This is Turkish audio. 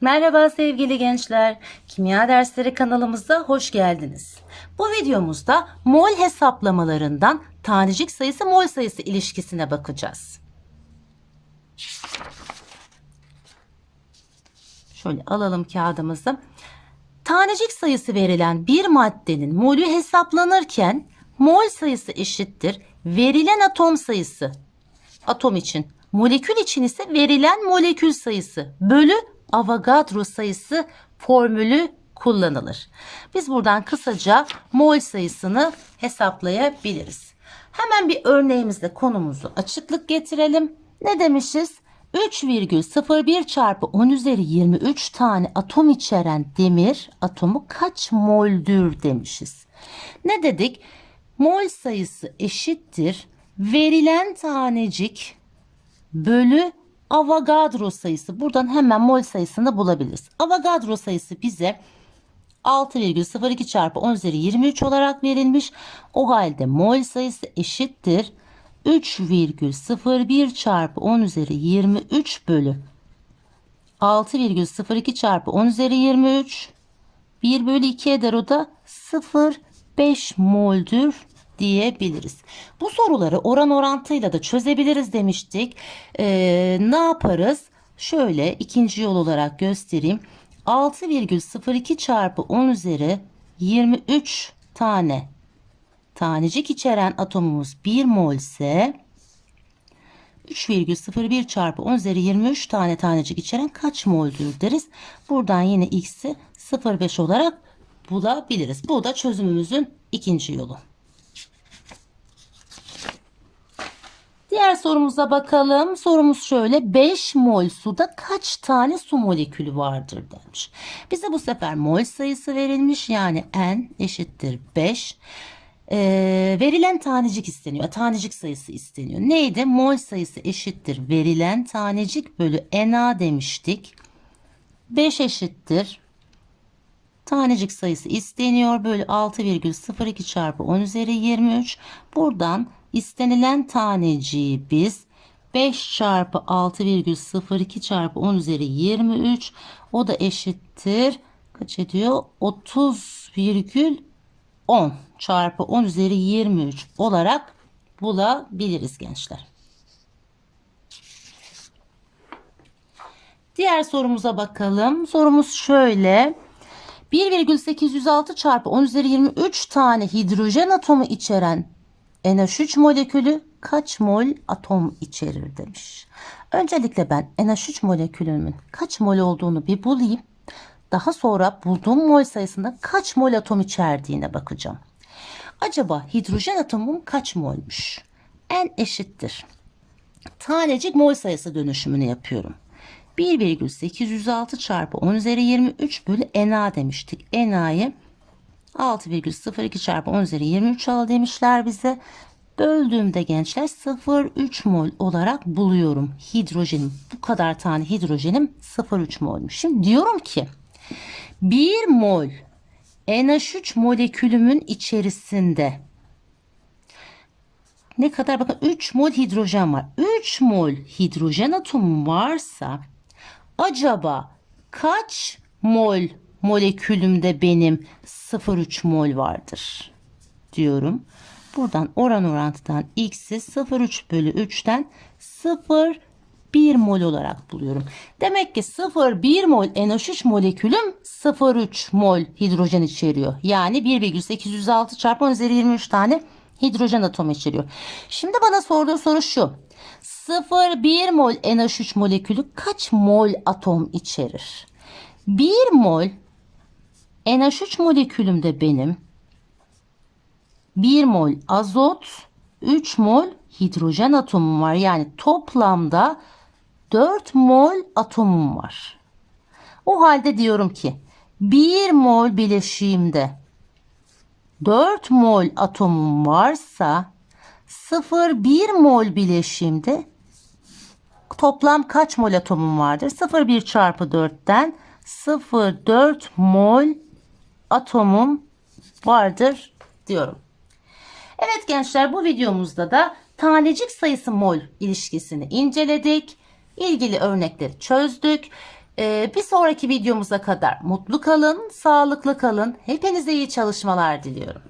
Merhaba sevgili gençler. Kimya dersleri kanalımıza hoş geldiniz. Bu videomuzda mol hesaplamalarından tanecik sayısı mol sayısı ilişkisine bakacağız. Şöyle alalım kağıdımızı. Tanecik sayısı verilen bir maddenin molü hesaplanırken mol sayısı eşittir verilen atom sayısı atom için. Molekül için ise verilen molekül sayısı bölü Avogadro sayısı formülü kullanılır. Biz buradan kısaca mol sayısını hesaplayabiliriz. Hemen bir örneğimizle konumuzu açıklık getirelim. Ne demişiz? 3,01 çarpı 10 üzeri 23 tane atom içeren demir atomu kaç moldür demişiz. Ne dedik? Mol sayısı eşittir verilen tanecik bölü Avogadro sayısı. Buradan hemen mol sayısını bulabiliriz. Avogadro sayısı bize 6,02 çarpı 10 üzeri 23 olarak verilmiş. O halde mol sayısı eşittir. 3,01 çarpı 10 üzeri 23 bölü 6,02 çarpı 10 üzeri 23 1 bölü 2 eder o da 0,5 moldür diyebiliriz. Bu soruları oran orantıyla da çözebiliriz demiştik. Ee, ne yaparız? Şöyle ikinci yol olarak göstereyim. 6,02 çarpı 10 üzeri 23 tane tanecik içeren atomumuz 1 mol ise 3,01 çarpı 10 üzeri 23 tane tanecik içeren kaç moldür deriz. Buradan yine x'i 0,5 olarak bulabiliriz. Bu da çözümümüzün ikinci yolu. Diğer sorumuza bakalım. Sorumuz şöyle 5 mol suda kaç tane su molekülü vardır demiş. Bize bu sefer mol sayısı verilmiş yani n eşittir 5. Ee, verilen tanecik isteniyor. Tanecik sayısı isteniyor. Neydi? Mol sayısı eşittir. Verilen tanecik bölü Na demiştik. 5 eşittir. Tanecik sayısı isteniyor. Bölü 6,02 çarpı 10 üzeri 23. Buradan istenilen taneciği biz 5 çarpı 6,02 çarpı 10 üzeri 23. O da eşittir. Kaç ediyor? 30,10 çarpı 10 üzeri 23 olarak bulabiliriz gençler. Diğer sorumuza bakalım. Sorumuz şöyle. 1,806 çarpı 10 üzeri 23 tane hidrojen atomu içeren NH3 molekülü kaç mol atom içerir demiş. Öncelikle ben NH3 molekülünün kaç mol olduğunu bir bulayım. Daha sonra bulduğum mol sayısında kaç mol atom içerdiğine bakacağım. Acaba hidrojen atomum kaç molmuş? N eşittir. Tanecik mol sayısı dönüşümünü yapıyorum. 1,806 çarpı 10 üzeri 23 bölü Na demiştik. Na'yı 6,02 çarpı 10 üzeri 23 al demişler bize. Böldüğümde gençler 0,3 mol olarak buluyorum hidrojenim. Bu kadar tane hidrojenim 0,3 molmuş. Şimdi diyorum ki 1 mol NH3 molekülümün içerisinde ne kadar bakın 3 mol hidrojen var. 3 mol hidrojen atomum varsa acaba kaç mol molekülümde benim 0,3 mol vardır diyorum. Buradan oran orantıdan x'i 0,3 bölü 3'ten 0,1 mol olarak buluyorum. Demek ki 0,1 mol NH3 molekülüm 0,3 mol hidrojen içeriyor. Yani 1,806 çarpı 10 üzeri 23 tane hidrojen atomu içeriyor. Şimdi bana sorduğu soru şu. 0,1 mol NH3 molekülü kaç mol atom içerir? 1 mol NH3 molekülümde benim 1 mol azot, 3 mol hidrojen atomum var. Yani toplamda 4 mol atomum var. O halde diyorum ki 1 mol bileşiğimde 4 mol atomum varsa 0,1 mol bileşiğimde toplam kaç mol atomum vardır? 0,1 çarpı 4'ten 0,4 mol atomum vardır diyorum. Evet gençler bu videomuzda da tanecik sayısı mol ilişkisini inceledik. İlgili örnekleri çözdük. Ee, bir sonraki videomuza kadar mutlu kalın, sağlıklı kalın. Hepinize iyi çalışmalar diliyorum.